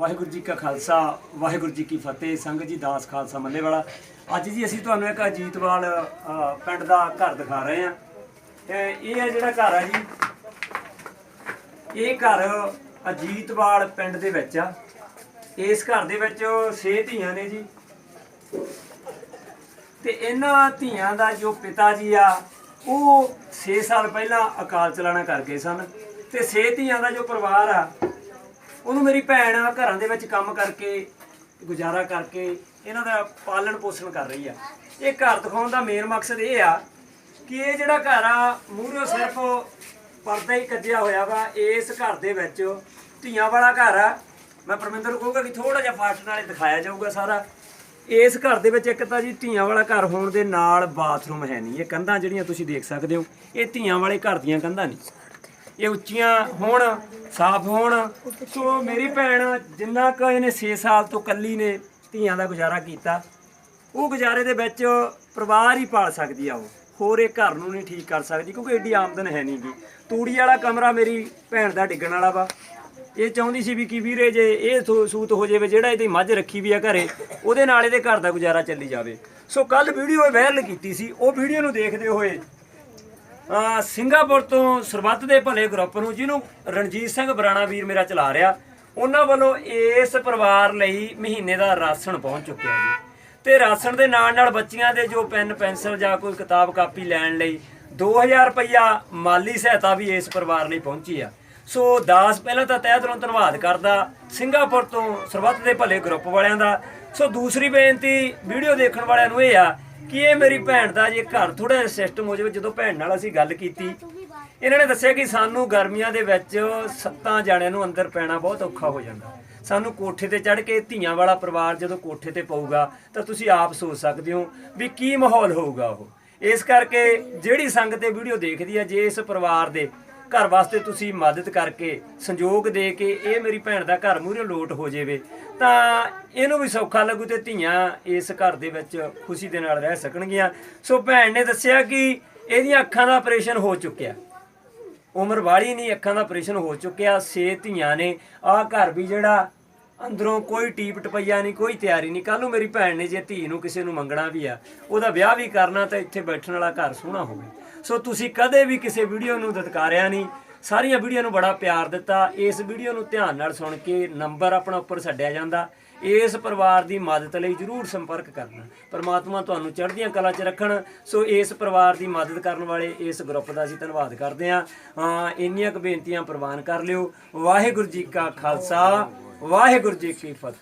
ਵਾਹਿਗੁਰੂ ਜੀ ਕਾ ਖਾਲਸਾ, ਵਾਹਿਗੁਰੂ ਜੀ ਕੀ ਫਤਿਹ, ਸੰਗਤ ਜੀ ਦਾਸ ਖਾਲਸਾ ਮੱਲੇ ਵਾਲਾ ਅੱਜ ਜੀ ਅਸੀਂ ਤੁਹਾਨੂੰ ਇੱਕ ਅਜੀਤਵਾਲ ਪਿੰਡ ਦਾ ਘਰ ਦਿਖਾ ਰਹੇ ਹਾਂ। ਇਹ ਹੈ ਜਿਹੜਾ ਘਰ ਹੈ ਜੀ। ਇਹ ਘਰ ਅਜੀਤਵਾਲ ਪਿੰਡ ਦੇ ਵਿੱਚ ਆ। ਇਸ ਘਰ ਦੇ ਵਿੱਚ ਛੇ ਧੀਆਂ ਨੇ ਜੀ। ਤੇ ਇਹਨਾਂ ਧੀਆਂ ਦਾ ਜੋ ਪਿਤਾ ਜੀ ਆ, ਉਹ 6 ਸਾਲ ਪਹਿਲਾਂ ਅਕਾਲ ਚਲਾਣਾ ਕਰ ਗਏ ਸਨ। ਤੇ ਛੇ ਧੀਆਂ ਦਾ ਜੋ ਪਰਿਵਾਰ ਆ ਉਹਨੂੰ ਮੇਰੀ ਭੈਣ ਘਰਾਂ ਦੇ ਵਿੱਚ ਕੰਮ ਕਰਕੇ, ਗੁਜ਼ਾਰਾ ਕਰਕੇ ਇਹਨਾਂ ਦਾ ਪਾਲਣ ਪੋਸ਼ਣ ਕਰ ਰਹੀ ਆ। ਇਹ ਘਰ ਦਿਖਾਉਣ ਦਾ ਮੇਨ ਮਕਸਦ ਇਹ ਆ ਕਿ ਇਹ ਜਿਹੜਾ ਘਰ ਆ, ਮੂਹਰੋਂ ਸਿਰਫ ਪਰਦਾ ਹੀ ਕੱਜਿਆ ਹੋਇਆ ਵਾ, ਇਸ ਘਰ ਦੇ ਵਿੱਚ ਧੀਆਂ ਵਾਲਾ ਘਰ ਆ। ਮੈਂ ਪਰਮਿੰਦਰ ਨੂੰ ਕਹੂੰਗਾ ਕਿ ਥੋੜਾ ਜਿਹਾ ਫਾਸਟ ਨਾਲੇ ਦਿਖਾਇਆ ਜਾਊਗਾ ਸਾਰਾ। ਇਸ ਘਰ ਦੇ ਵਿੱਚ ਇੱਕ ਤਾਂ ਜੀ ਧੀਆਂ ਵਾਲਾ ਘਰ ਹੋਣ ਦੇ ਨਾਲ ਬਾਥਰੂਮ ਹੈ ਨਹੀਂ, ਇਹ ਕੰਧਾਂ ਜਿਹੜੀਆਂ ਤੁਸੀਂ ਦੇਖ ਸਕਦੇ ਹੋ, ਇਹ ਧੀਆਂ ਵਾਲੇ ਘਰ ਦੀਆਂ ਕੰਧਾਂ ਨਹੀਂ। ਇਹ ਉੱਚੀਆਂ ਹੋਣ, ਸਾਫ਼ ਹੋਣ। ਸੋ ਮੇਰੀ ਭੈਣ ਜਿੰਨਾ ਕੁ ਇਹਨੇ 6 ਸਾਲ ਤੋਂ ਕੱਲੀ ਨੇ ਧੀਆਂ ਦਾ ਗੁਜ਼ਾਰਾ ਕੀਤਾ, ਉਹ ਗੁਜ਼ਾਰੇ ਦੇ ਵਿੱਚ ਪਰਿਵਾਰ ਹੀ ਪਾਲ ਸਕਦੀ ਆ ਉਹ। ਹੋਰ ਇਹ ਘਰ ਨੂੰ ਨਹੀਂ ਠੀਕ ਕਰ ਸਕਦੀ ਕਿਉਂਕਿ ਏਡੀ ਆਮਦਨ ਹੈ ਨਹੀਂ ਨਹੀਂਗੀ ਤੂੜੀ ਵਾਲਾ ਕਮਰਾ ਮੇਰੀ ਭੈਣ ਦਾ ਡਿੱਗਣ ਵਾਲਾ ਵਾ। ਇਹ ਚਾਹੁੰਦੀ ਸੀ ਵੀ ਕੀ ਵੀਰੇ ਜੇ ਇਹ ਸੂ- ਸੂਤ ਹੋ ਜਾਵੇ, ਜਿਹੜਾ ਇਹਦੀ ਮੱਝ ਰੱਖੀ ਵੀ ਆ ਘਰੇ, ਉਹਦੇ ਨਾਲ ਇਹਦੇ ਘਰ ਦਾ ਗੁਜ਼ਾਰਾ ਚੱਲੀ ਜਾਵੇ। ਸੋ ਕੱਲ ਵੀਡੀਓ ਵਾਇਰਲ ਕੀਤੀ ਸੀ, ਉਹ ਵੀਡੀਓ ਨੂੰ ਦੇਖਦੇ ਹੋਏ ਸਿੰਗਾਪੁਰ ਤੋਂ ਸਰਬੱਤ ਦੇ ਭਲੇ ਗਰੁੱਪ ਨੂੰ, ਜਿਹਨੂੰ ਰਣਜੀਤ ਸਿੰਘ ਬਰਾਣਾ ਵੀਰ ਮੇਰਾ ਚਲਾ ਰਿਹਾ, ਉਹਨਾਂ ਵੱਲੋਂ ਇਸ ਪਰਿਵਾਰ ਲਈ ਮਹੀਨੇ ਦਾ ਰਾਸ਼ਨ ਪਹੁੰਚ ਚੁੱਕਿਆ ਜੀ। ਤੇ ਰਾਸ਼ਨ ਦੇ ਨਾਲ ਨਾਲ ਬੱਚੀਆਂ ਦੇ ਜੋ ਪੈਨ, ਪੈਨਸਲ ਜਾਂ ਕੋਈ ਕਿਤਾਬ ਕਾਪੀ ਲੈਣ ਲਈ 2000 ਰੁਪਇਆ ਮਾਲੀ ਸਹਾਇਤਾ ਵੀ ਇਸ ਪਰਿਵਾਰ ਲਈ ਪਹੁੰਚੀ ਆ। ਸੋ ਦਾਸ ਪਹਿਲਾਂ ਤਾਂ ਤਹਿ ਦਿਲੋਂ ਧੰਨਵਾਦ ਕਰਦਾ ਸਿੰਗਾਪੁਰ ਤੋਂ ਸਰਬੱਤ ਦੇ ਭਲੇ ਗਰੁੱਪ ਵਾਲਿਆਂ ਦਾ। ਸੋ ਦੂਸਰੀ ਬੇਨਤੀ ਵੀਡੀਓ ਦੇਖਣ ਵਾਲਿਆਂ ਨੂੰ ਇਹ ਆ ਕਿ ਇਹ ਮੇਰੀ ਭੈਣ ਦਾ ਜੇ ਘਰ ਥੋੜਾ ਜਿਹਾ ਸਿਸਟਮ ਹੋ ਜਾਵੇ, ਜਦੋਂ ਭੈਣ ਨਾਲ ਅਸੀਂ ਗੱਲ ਕੀਤੀ, ਇਹਨਾਂ ਨੇ ਦੱਸਿਆ ਕਿ ਸਾਨੂੰ ਗਰਮੀਆਂ ਦੇ ਵਿੱਚ ਸੱਤਾਂ ਜਾਣਿਆਂ ਨੂੰ ਅੰਦਰ ਪੈਣਾ ਬਹੁਤ ਔਖਾ ਹੋ ਜਾਂਦਾ। ਸਾਨੂੰ ਕੋਠੇ ਤੇ ਚੜ੍ਹ ਕੇ ਧੀਆਂ ਵਾਲਾ ਪਰਿਵਾਰ ਜਦੋਂ ਕੋਠੇ ਤੇ ਪਊਗਾ, ਤਾਂ ਤੁਸੀਂ ਆਪ ਸੋਚ ਸਕਦੇ ਹੋ ਵੀ ਕੀ ਮਾਹੌਲ ਹੋਊਗਾ ਉਹ। ਇਸ ਕਰਕੇ ਜਿਹੜੀ ਸੰਗਤ ਇਹ ਵੀਡੀਓ ਦੇਖਦੀ ਹੈ, ਜੇ ਇਸ ਪਰਿਵਾਰ ਦੇ ਘਰ ਵਾਸਤੇ ਤੁਸੀਂ ਮਦਦ ਕਰਕੇ ਸੰਯੋਗ ਦੇ ਕੇ ਇਹ ਮੇਰੀ ਭੈਣ ਦਾ ਘਰ ਮੂਹਰੇ ਲੋਟ ਹੋ ਜਾਵੇ, ਤਾਂ ਇਹਨੂੰ ਵੀ ਸੌਖਾ ਲੱਗੂ ਤੇ ਧੀਆਂ ਇਸ ਘਰ ਦੇ ਵਿੱਚ ਖੁਸ਼ੀ ਦੇ ਨਾਲ ਰਹਿ ਸਕਣਗੀਆਂ। ਸੋ ਭੈਣ ਨੇ ਦੱਸਿਆ ਕਿ ਇਹਦੀਆਂ ਅੱਖਾਂ ਦਾ ਆਪਰੇਸ਼ਨ ਹੋ ਚੁੱਕਿਆ। ਉਮਰ ਵਾਲੀ ਨਹੀਂ, ਅੱਖਾਂ ਦਾ ਆਪਰੇਸ਼ਨ ਹੋ ਚੁੱਕਿਆ, ਛੇ ਧੀਆਂ ਨੇ। ਆਹ ਘਰ ਵੀ ਜਿਹੜਾ ਅੰਦਰੋਂ ਕੋਈ ਟੀਪ ਟਪਈਆ ਨਹੀਂ, ਕੋਈ ਤਿਆਰੀ ਨਹੀਂ। ਕੱਲ ਨੂੰ ਮੇਰੀ ਭੈਣ ਨੇ ਜੇ ਧੀ ਨੂੰ ਕਿਸੇ ਨੂੰ ਮੰਗਣਾ ਵੀ ਆ, ਉਹਦਾ ਵਿਆਹ ਵੀ ਕਰਨਾ ਤਾਂ ਇੱਥੇ ਬੈਠਣ ਵਾਲਾ ਘਰ ਸੋਹਣਾ ਹੋਵੇ। ਸੋ ਤੁਸੀਂ ਕਦੇ ਵੀ ਕਿਸੇ ਵੀਡੀਓ ਨੂੰ ਦਤਕਾਰਿਆ ਨਹੀਂ। ਸਾਰੀਆਂ ਵੀਡੀਓ ਨੂੰ ਬੜਾ ਪਿਆਰ ਦਿੱਤਾ। ਇਸ ਵੀਡੀਓ ਨੂੰ ਧਿਆਨ ਨਾਲ ਸੁਣ ਕੇ ਨੰਬਰ ਆਪਣਾ ਉੱਪਰ ਛੱਡਿਆ ਜਾਂਦਾ। ਇਸ ਪਰਿਵਾਰ ਦੀ ਮਦਦ ਲਈ ਜਰੂਰ ਸੰਪਰਕ ਕਰਨਾ। ਪਰਮਾਤਮਾ ਤੁਹਾਨੂੰ ਚੜ੍ਹਦੀਆਂ ਕਲਾ 'ਚ ਰੱਖਣ। ਸੋ ਇਸ ਪਰਿਵਾਰ ਦੀ ਮਦਦ ਕਰਨ ਵਾਲੇ ਇਸ ਗਰੁੱਪ ਦਾ ਅਸੀਂ ਧੰਨਵਾਦ ਕਰਦੇ ਹਾਂ। ਹਾਂ, ਇੰਨੀਆਂ ਕੁ ਬੇਨਤੀਆਂ ਪ੍ਰਵਾਨ ਕਰ ਲਿਓ। ਵਾਹਿਗੁਰੂ ਜੀ ਕਾ ਖਾਲਸਾ, ਵਾਹਿਗੁਰੂ ਜੀ ਕੀ ਫਤਿਹ।